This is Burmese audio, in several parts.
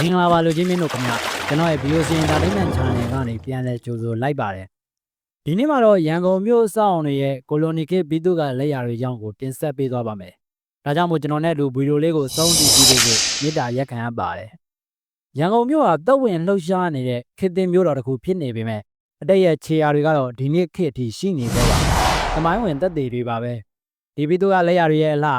မင်္ဂလာပါလူချင်းမင်းတို့ခင်ဗျကျွန်တော်ရဲ့ VOC Entertainment Channel ကနေပြန်လည်ကြိုဆိုလိုက်ပါတယ်ဒီနေ့မှာတော့ရန်ကုန်မြို့အစောင့်တွေရဲ့ကိုလိုနီခေတ်ဘီသူကလက်ရာတွေအကြောင်းကိုတင်ဆက်ပေးသွားပါမယ်ဒါကြောင့်မို့ကျွန်တော်နဲ့အတူဗီဒီယိုလေးကိုစောင့်ကြည့်ကြည့်လေးကိုမေတ္တာရက်ခံရပါတယ်ရန်ကုန်မြို့ဟာတပ်ဝင်လှုပ်ရှားနေတဲ့ခေတ်သစ်မြို့တော်တစ်ခုဖြစ်နေပေမဲ့အတိတ်ရဲ့ခြေရာတွေကတော့ဒီနေ့ခေတ်အထိရှိနေသေးပါသမိုင်းဝင်သက်သေတွေပါပဲဒီဘီသူကလက်ရာတွေရဲ့အလှဟာ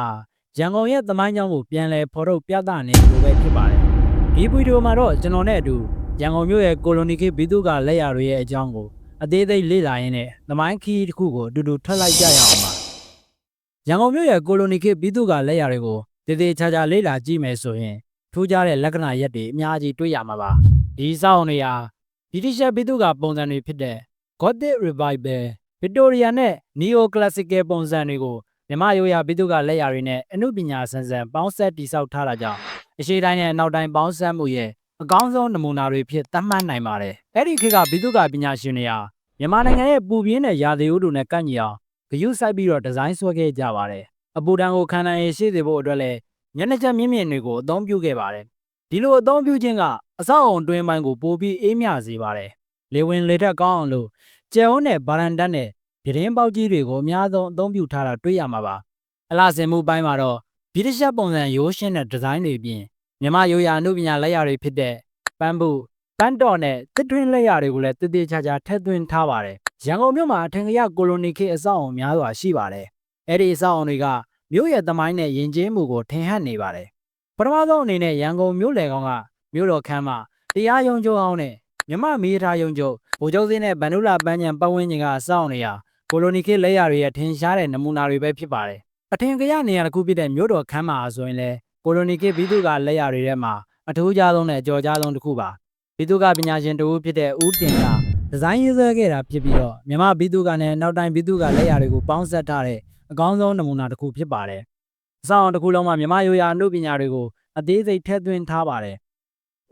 ရန်ကုန်ရဲ့သမိုင်းကြောင်းကိုပြန်လည်ဖော်ထုတ်ပြသနေလို့ပဲဖြစ်ပါတယ် ဒီဗီဒီယိုမှာတော့ကျွန်တော်နဲ့အတူရန်ကုန်မြို့ရဲ့ကိုလိုနီခေတ်ဘီသူကလက်ရာတွေရဲ့အကြောင်းကိုအသေးစိတ်လေ့လာရင်းနဲ့သမိုင်းခီးတစ်ခုကိုအတူတူထွက်လိုက်ကြရအောင်ပါရန်ကုန်မြို့ရဲ့ကိုလိုနီခေတ်ဘီသူကလက်ရာတွေကိုတည်တည်ချာချာလေ့လာကြည့်မယ်ဆိုရင်ထူးခြားတဲ့လက္ခဏာရက်တွေအများကြီးတွေ့ရမှာပါဒီစောင်းတွေဟာဗြိတိရှ်ဘီသူကပုံစံတွေဖြစ်တဲ့ Gothic Revival Victoria နဲ့ Neo Classical ပုံစံတွေကိုမြမရိုးရာဘီသူကလက်ရာတွေနဲ့အမှုပညာဆန်ဆန်ပေါင်းဆက်တည်ဆောက်ထားတာကြောင့် အရှိတိုင်းနဲ့အနောက်တိုင်းပေါင်းစပ်မှုရဲ့အကောင်းဆုံးနမူနာတွေဖြစ်သတ်မှတ်နိုင်ပါတယ်။အဲ့ဒီခေတ်ကဘိသုကပညာရှင်တွေဟာမြန်မာနိုင်ငံရဲ့ပူပြင်းတဲ့ရာသီဥတုနဲ့ကန့်ညီအောင်ဂရုစိုက်ပြီးတော့ဒီဇိုင်းဆွဲခဲ့ကြပါတယ်။အပူဒဏ်ကိုခံနိုင်ရရှိစေဖို့အတွက်လည်းညနေချက်မြင့်မြင့်တွေကိုအသုံးပြုခဲ့ပါတယ်။ဒီလိုအသုံးပြုခြင်းကအဆောက်အုံတွင်းပိုင်းကိုပိုပြီးအေးမြစေပါတယ်။လေဝင်လေထက်ကောင်းအောင်လို့ကျယ်ဝန်းတဲ့ဗာရန်တက်နဲ့ပြတင်းပေါက်ကြီးတွေကိုအများဆုံးအသုံးပြုထားတာတွေ့ရမှာပါ။အလားစင်မှုပိုင်းမှာတော့ ဗြိတိရှ်ပုံစံရိုးရှင်းတဲ့ဒီဇိုင်းတွေပြင်မြန်မာရိုးရာအမှုပညာလက်ရာတွေဖြစ်တဲ့ပန်းပုပန်းတော်နဲ့တစ်ထွင်းလက်ရာတွေကိုလည်းတည်တည်ချာချာထည့်သွင်းထားပါတယ်။ရန်ကုန်မြို့မှာအထင်ကရကိုလိုနီခေတ်အဆောက်အုံများစွာရှိပါတယ်။အဲ့ဒီအဆောက်အုံတွေကမြို့ရဲ့သမိုင်းနဲ့ယဉ်ကျေးမှုကိုထင်ဟပ်နေပါတယ်။ပထမဆုံးအနေနဲ့ရန်ကုန်မြို့လယ်ကောင်ကမြို့တော်ခမ်းမှာတရားရုံးချုပ်အောင်နဲ့မြမမီးထားရုံးချုပ်ဗိုလ်ချုပ်စင်းနဲ့ဗန္ဓုလပန်းချံပတ်ဝန်းကျင်ကအဆောက်အုံတွေဟာကိုလိုနီခေတ်လက်ရာတွေရဲ့ထင်ရှားတဲ့နမူနာတွေပဲဖြစ်ပါတယ်။ အထင်ကရနေရာတစ်ခုဖြစ်တဲ့မြို့တော်ခမ်းမှာဆိုရင်လည်းကိုလိုနီခေတ်ဘီသူကလက်ရာတွေထဲမှာအထူးခြားဆုံးနဲ့အကျော်ခြားဆုံးတစ်ခုပါဘီသူကပညာရှင်တဦးဖြစ်တဲ့ဦးတင်ကဒီဇိုင်းရေးဆွဲခဲ့တာဖြစ်ပြီးတော့မြမဘီသူကနဲ့နောက်တိုင်းဘီသူကလက်ရာတွေကိုပေါင်းစပ်ထားတဲ့အကောင်းဆုံးနမူနာတစ်ခုဖြစ်ပါတယ်အဆောင်တစ်ခုလုံးမှာမြမရိုးရာအမှုပညာတွေကိုအသေးစိတ်ထည့်သွင်းထားပါတယ်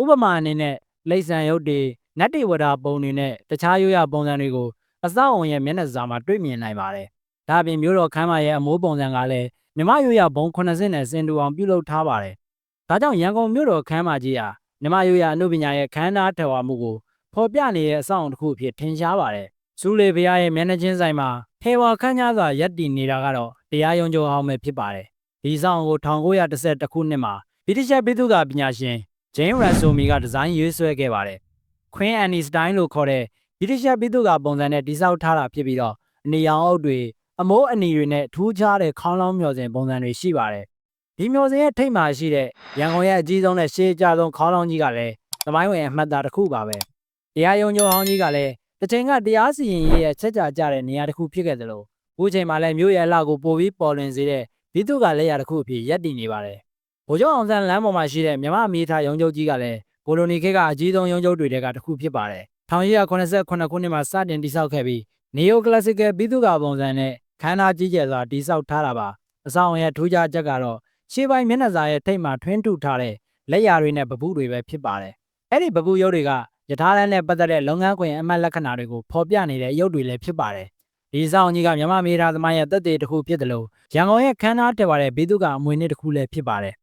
ဥပမာအနေနဲ့လိပ်ဆန်ရုပ်တွေနတ်တေဝဒပုံတွေနဲ့တခြားရိုးရာပုံစံတွေကိုအစောက်အုံရဲ့မျက်နှာစာမှာတွေ့မြင်နိုင်ပါတယ် ဒါအပြင်မျိုးတော်ခမ်းမရဲ့အမိုးပုံစံကလည်းမြမရိုးရဘုံ80နဲ့စင်တူအောင်ပြုလုပ်ထားပါတယ်။ဒါကြောင့်ရန်ကုန်မြို့တော်ခမ်းမကြီးဟာမြမရိုးရအမှုပညာရဲ့ခမ်းနားထဝါမှုကိုဖော်ပြနေတဲ့အဆောင်တစ်ခုအဖြစ်ထင်ရှားပါတယ်။စူးလေဘုရားရဲ့မျက်နှာချင်းဆိုင်မှာထေဝါခမ်းညားစွာရပ်တည်နေတာကတော့တရားရုံးချုပ်အောင်ပဲဖြစ်ပါတယ်။ဒီဆောင်ကို1912ခုနှစ်မှာဗြိတိရှ်ဘိသုကပညာရှင်ဂျိမ်းရန်ဆိုမီကဒီဇိုင်းရေးဆွဲခဲ့ပါတယ်။ Queen Anne Style လို့ခေါ်တဲ့ဗြိတိရှ်ဘိသုကပုံစံနဲ့တိစောက်ထားတာဖြစ်ပြီးတော့အနေရောင်အုပ်တွေ အမိုးအနီတွေနဲ့ထူးခြားတဲ့ခေါင်းလောင်းမျော်စင်ပုံစံတွေရှိပါတယ်။ဒီမျော်စင်ရဲ့ထိပ်မှာရှိတဲ့ရန်ကုန်ရဲ့အကြီးဆုံးနဲ့ရှေးကြဆုံးခေါင်းလောင်းကြီးကလည်းသမိုင်းဝင်အမှတ်သားတစ်ခုပါပဲ။တရားရုံးချုပ်ဟောင်းကြီးကလည်းတစ်ချိန်ကတရားစီရင်ရေးရဲ့ချက်ကြကြတဲ့နေရာတစ်ခုဖြစ်ခဲ့သလိုအခုချိန်မှာလည်းမြို့ရဲ့အလှကိုပိုပြီးပေါ်လွင်စေတဲ့ဘိတုကလက်ရာတစ်ခုအဖြစ်ရပ်တည်နေပါတယ်။ဗိုလ်ချုပ်အောင်ဆန်းလမ်းပေါ်မှာရှိတဲ့မြမအမီးထားရုံးချုပ်ကြီးကလည်းကိုလိုနီခေတ်ကအကြီးဆုံးရုံးချုပ်တွေထဲကတစ်ခုဖြစ်ပါတယ်။1989ခုနှစ်မှာစတင်တည်ဆောက်ခဲ့ပြီး Neo Classical ဘိတုကပုံစံနဲ့ ခန်းသားကြီးကျယ်စွာတိစောက်ထားတာပါအဆောင်ရဲ့ထူးခြားချက်ကတော့ရှေးပိုင်းမျက်နှာစာရဲ့ထိပ်မှာထွင်းထုထားတဲ့လက်ရာတွေနဲ့ပပုတွေပဲဖြစ်ပါတယ်အဲ့ဒီပပုရုပ်တွေကယထာလန်းနဲ့ပတ်သက်တဲ့လုပ်ငန်းခွင်အမှတ်လက္ခဏာတွေကိုဖော်ပြနေတဲ့ရုပ်တွေလည်းဖြစ်ပါတယ်ဒီဆောင်ကြီးကမြမမေရာသမိုင်းရဲ့တက်သေးတစ်ခုဖြစ်တယ်လို့ရန်ကုန်ရဲ့ခန်းသားတက်ပါတဲ့ဘေးသူကအမွေနှစ်တစ်ခုလည်းဖြစ်ပါတယ်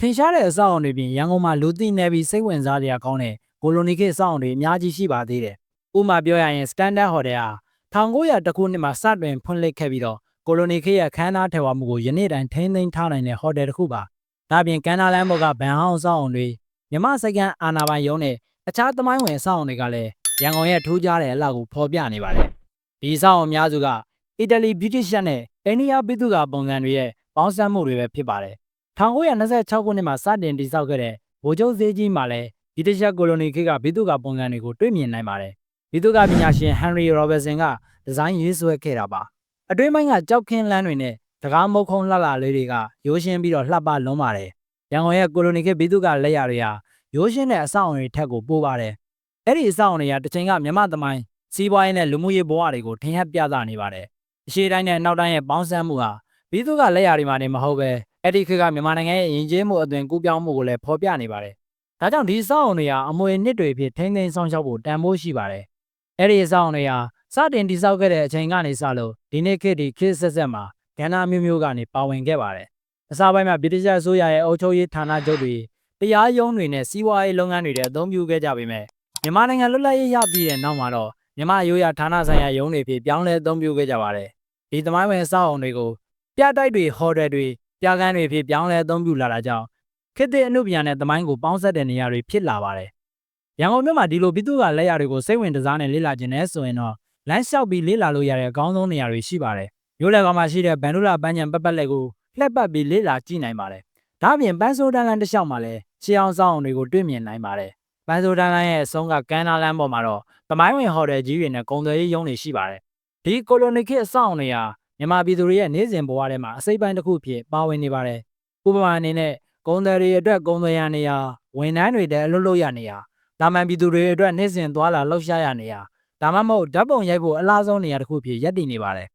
ထင်ရှားတဲ့အဆောက်အုံတွေပြင်ရန်ကုန်မှာလူသိနေပြီးစိတ်ဝင်စားစရာကောင်းတဲ့ကိုလိုနီခေတ်အဆောက်အုံတွေအများကြီးရှိပါသေးတယ်ဥပမာပြောရရင် Standard Hotel ဟာ 1900ခုနှစ်မှာစတင်ဖွင့်လှစ်ခဲ့ပြီးတော့ကိုလိုနီခေတ်ရဲ့ခန်းသားထည်ဝမှုကိုယနေ့တိုင်ထိန်းသိမ်းထားနိုင်တဲ့ဟိုတယ်တစ်ခုပါ။ဒါပြင်ကန်နာလန်ဘော်ကဗန်ဟောင်းဆောင်တွေမြမစကန်အာနာပိုင်ရုံးနဲ့အခြားသမိုင်းဝင်ဆောင်တွေကလည်းရန်ကုန်ရဲ့ထူးခြားတဲ့အလှကိုဖော်ပြနေပါတယ်။ဒီဆောင်အများစုကအီတလီဗြိတိရှ်နဲ့အိန္ဒိယပြည်သူ့ကပုံစံတွေရဲ့ပေါင်းစပ်မှုတွေပဲဖြစ်ပါတယ်။1926ခုနှစ်မှာစတင်တည်ဆောက်ခဲ့တဲ့ဗိုလ်ချုပ်ဈေးကြီးမှာလည်းဗြိတိရှ်ကိုလိုနီခေတ်ကပြည်သူ့ကပုံစံတွေကိုတွေ့မြင်နိုင်ပါတယ်။ ပြည်သူ့ကပညာရှင်ဟန်ရီရောဘတ်ဆန်ကဒီဇိုင်းရေးဆွဲခဲ့တာပါအတွင်းပိုင်းကကြောက်ခင်းလမ်းတွေနဲ့တကားမုတ်ခုံလှလှလေးတွေကရိုးရှင်းပြီးတော့လှပလုံးပါတယ်ရန်ကုန်ရဲ့ကိုလိုနီခေတ်ဘီသူကလက်ရတွေဟာရိုးရှင်းတဲ့အဆောက်အုံတွေထက်ကိုပိုပါတယ်အဲ့ဒီအဆောက်အုံတွေကတစ်ချိန်ကမြမသမိုင်းစီးပွားရေးနဲ့လူမှုရေးဘဝတွေကိုထင်ဟပ်ပြသနေပါတယ်အရှိတိုင်းနဲ့နောက်တိုင်းရဲ့ပေါင်းစပ်မှုဟာဘီသူကလက်ရတွေမှာနေမဟုတ်ပဲအဲ့ဒီခေတ်ကမြန်မာနိုင်ငံရဲ့ယဉ်ကျေးမှုအသွင်ကူးပြောင်းမှုကိုလည်းဖော်ပြနေပါတယ်ဒါကြောင့်ဒီအဆောက်အုံတွေဟာအမွေနှစ်တွေဖြစ်ထိန်းသိမ်းဆောင်ရှောက်ဖို့တန်ဖိုးရှိပါတယ် အဲ့ဒီအဆောက်အုံတွေဟာစတင်တည်ဆောက်ခဲ့တဲ့အချိန်ကနေစလို့ဒီနေ့ခေတ်ဒီခေတ်ဆက်ဆက်မှာကဏ္ဍမျိုးမျိုးကနေပါဝင်ခဲ့ပါတယ်။အစပိုင်းမှာဗြိတိရှ်အစိုးရရဲ့အုပ်ချုပ်ရေးဌာနချုပ်တွေတရားရုံးတွေနဲ့စီးပွားရေးလုပ်ငန်းတွေတဲ့အသုံးပြုခဲ့ကြပေမဲ့မြန်မာနိုင်ငံလွတ်လပ်ရေးရပြီးတဲ့နောက်မှာတော့မြန်မာရိုးရာဌာနဆိုင်ရာရုံးတွေဖြစ်ပြောင်းလဲအသုံးပြုခဲ့ကြပါတယ်ဒီသမိုင်းဝင်အဆောက်အုံတွေကိုပြတိုက်တွေဟိုတယ်တွေပြကန်းတွေဖြစ်ပြောင်းလဲအသုံးပြုလာတာကြောင့်ခေတ်သစ်အမှုပညာနဲ့သမိုင်းကိုပေါင်းစပ်တဲ့နေရာတွေဖြစ်လာပါတယ် ရန်ကုန်မြို့မှာဒီလိုပြည်သူ့ကလက်ရာတွေကိုစိတ်ဝင်စားနဲ့လေ့လာခြင်းနဲ့ဆိုရင်တော့လမ်းလျှောက်ပြီးလေ့လာလို့ရတဲ့အကောင်းဆုံးနေရာတွေရှိပါတယ်မြို့လယ်ကောင်မှာရှိတဲ့ဗန်ဒူလာပန်းချံပတ်ပတ်လက်ကိုလှက်ပတ်ပြီးလေ့လာကြည့်နိုင်ပါတယ်ဒါအပြင်ပန်းစိုးတန်းလန်းတစ်လျှောက်မှာလည်းရှေးအောင်ဆောင်အောင်တွေကိုတွေ့မြင်နိုင်ပါတယ်ပန်းစိုးတန်းလန်းရဲ့အဆုံးကကန်းနာလန်းပေါ်မှာတော့သမိုင်းဝင်ဟိုတယ်ကြီးတွေနဲ့ကုန်သွယ်ရေးရုံးတွေရှိပါတယ်ဒီကိုလိုနီခေတ်အဆောင်တွေဟာမြန်မာပြည်သူတွေရဲ့နေ့စဉ်ဘဝထဲမှာအစိပ်ပိုင်းတစ်ခုဖြစ်ပါဝင်နေပါတယ်ဥပမာအနေနဲ့ကုန်သည်တွေအတွက်ကုန်သွယ်ရနေရာဝန်ထမ်းတွေတဲ့အလုပ်လုပ်ရနေရာ တာမန်ပြည်သူတွေအတွက်နေ့စဉ်သွားလာလှုပ်ရှားရနေရာဒါမှမဟုတ်ဓာတ်ပုံရိုက်ဖို့အလားဆုံးနေရာတစ်ခုဖြစ်ရပ်တည်နေပါတယ်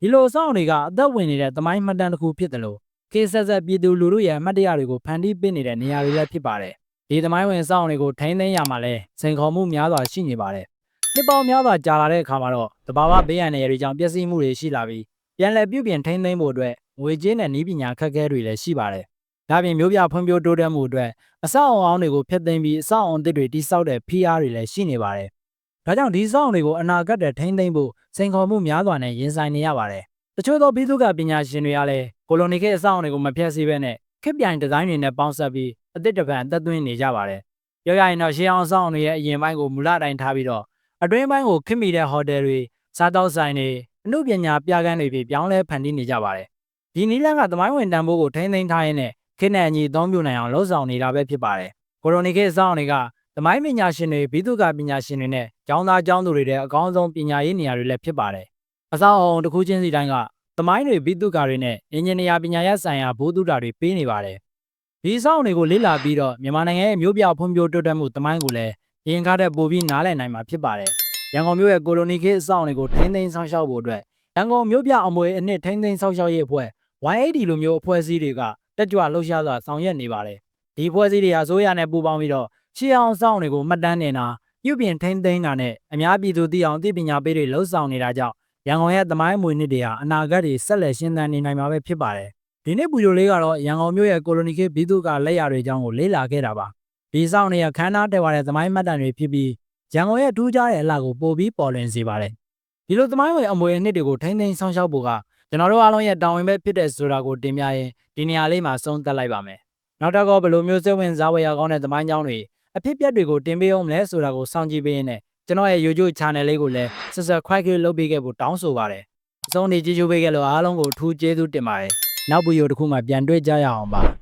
ဒီလိုအဆောင်တွေကအသက်ဝင်နေတဲ့သမိုင်းမှတ်တမ်းတစ်ခုဖြစ်တယ်လို့ခေတ်ဆက်ဆက်ပြည်သူလူထုရဲ့အမှတ်တရတွေကိုဖန်တီးပေးနေတဲ့နေရာတွေလည်းဖြစ်ပါတယ်ဒီသမိုင်းဝင်အဆောင်တွေကိုထိန်းသိမ်းရမှာလဲစိန်ခေါ်မှုများစွာရှိနေပါတယ်နှစ်ပေါင်းများစွာကြာလာတဲ့အခါမှာတော့တဘာဝဘေးရန်တွေကြောင့်ပျက်စီးမှုတွေရှိလာပြီးပြန်လည်ပြုပြင်ထိန်းသိမ်းဖို့အတွက်ငွေကြေးနဲ့နည်းပညာခက်ခဲတွေလည်းရှိပါတယ် ဒါပြင်မျိုးပြဖွံ့ဖြိုးတိုးတက်မှုအတွက်အဆောက်အအုံအောင်တွေကိုဖျက်သိမ်းပြီးအဆောက်အအုံသစ်တွေတိစောက်တဲ့ PR တွေလည်းရှိနေပါတယ်။ဒါကြောင့်ဒီဆောက်အအုံတွေကိုအနာဂတ်တဲ့ထိန်းသိမ်းဖို့စိန်ခေါ်မှုများစွာနဲ့ရင်ဆိုင်နေရပါတယ်။တချို့သောပြည်သူ့ကပညာရှင်တွေကလည်းကိုလိုနီခေတ်အဆောက်အအုံတွေကိုမဖျက်ဆီးဘဲနဲ့ခေတ်ပြိုင်ဒီဇိုင်းတွေနဲ့ပေါင်းစပ်ပြီးအသစ်တစ်ပံအသက်သွင်းနေကြပါတယ်။ပြောရရင်တော့ရှေးအောင်အဆောက်အုံတွေရဲ့အရင်ပိုင်းကိုမူလတိုင်းထားပြီးတော့အတွင်းပိုင်းကိုခင်မိတဲ့ဟိုတယ်တွေစားတောက်ဆိုင်တွေအမှုပညာပြကန်းတွေဖြစ်ပြောင်းလဲဖန်တီးနေကြပါတယ်။ဒီနီလန်းကသမိုင်းဝင်တန်ဖိုးကိုထိန်းသိမ်းထားရင်းနဲ့ ခေတ်နဲ့အညီအသုံးပြုနိုင်အောင်လှုံ့ဆော်နေတာပဲဖြစ်ပါတယ်။ကိုရိုနီခေတ်အဆောင်တွေကသမိုင်းပညာရှင်တွေဘိသုကာပညာရှင်တွေနဲ့ကျောင်းသားကျောင်းသူတွေတဲ့အကောင်းဆုံးပညာရေးနေရာတွေလည်းဖြစ်ပါတယ်။အဆောင်အုံတစ်ခုချင်းစီတိုင်းကသမိုင်းတွေဘိသုကာတွေနဲ့အင်ဂျင်နီယာပညာရပ်ဆိုင်ရာဘိုးတုတာတွေပေးနေပါတယ်။ဒီအဆောင်တွေကိုလေ့လာပြီးတော့မြန်မာနိုင်ငံရဲ့မြို့ပြဖွံ့ဖြိုးတိုးတက်မှုသမိုင်းကိုလည်းရင်ကားတဲ့ပို့ပြီးနားလည်နိုင်မှာဖြစ်ပါတယ်။ရန်ကုန်မြို့ရဲ့ကိုလိုနီခေတ်အဆောင်တွေကိုထိန်းသိမ်းဆောင်ရှောက်ဖို့အတွက်ရန်ကုန်မြို့ပြအမွေအနှစ်ထိန်းသိမ်းဆောင်ရှောက်ရေးအဖွဲ့ YAD လိုမျိုးအဖွဲ့အစည်းတွေက တက်ကြွလှုပ်ရှားစွာဆောင်ရွက်နေပါတယ်။ဒီဖွဲ့စည်းတွေဟာဆိုရနဲ့ပူးပေါင်းပြီးတော့ရှေးအောင်ဆောင်တွေကိုမှတ်တမ်းနေတာပြုပြင်ထိန်းသိမ်းတာနဲ့အများပြည်သူသိအောင်သိပညာပေးတွေလှုပ်ဆောင်နေတာကြောင့်ရန်ကုန်ရဲ့သမိုင်းအမွေနှစ်တွေဟာအနာဂတ်တွေဆက်လက်ရှင်သန်နေနိုင်မှာပဲဖြစ်ပါတယ်။ဒီနေ့ပူဇော်လေးကတော့ရန်ကုန်မြို့ရဲ့ကိုလိုနီခေတ်ဘီသူကလက်ရာတွေအကြောင်းကိုလေ့လာခဲ့တာပါ။ဒီဆောင်တွေကခန်းနာတက်သွားတဲ့သမိုင်းမှတ်တမ်းတွေဖြစ်ပြီးရန်ကုန်ရဲ့ထူးခြားတဲ့အလှကိုပိုပြီးပေါ်လွင်စေပါတယ်။ဒီလိုသမိုင်းဝင်အမွေအနှစ်တွေကိုထိန်းသိမ်းဆောင်ရှောက်ဖို့က ကျွန်တော်တို့အားလုံးရဲ့တာဝန်ပဲဖြစ်တဲ့ဆိုတာကိုတင်ပြရင်ဒီနေရာလေးမှာဆုံးသက်လိုက်ပါမယ်။နောက်တော့ဘယ်လိုမျိုးစိတ်ဝင်စားဖွယ်ရကောင်းတဲ့သမိုင်းကြောင်းတွေအဖြစ်ပြက်တွေကိုတင်ပေးအောင်မလဲဆိုတာကိုစောင့်ကြည့်ပေးရင်းနဲ့ကျွန်တော်ရဲ့ YouTube channel လေးကိုလည်း subscribe လုပ်ပေးခဲ့ဖို့တောင်းဆိုပါတယ်။အဆုံးထိကြည့်ကြပေးခဲ့လို့အားလုံးကိုအထူးကျေးဇူးတင်ပါတယ်။နောက်ဗီဒီယိုတစ်ခုမှပြန်တွေ့ကြရအောင်ပါ။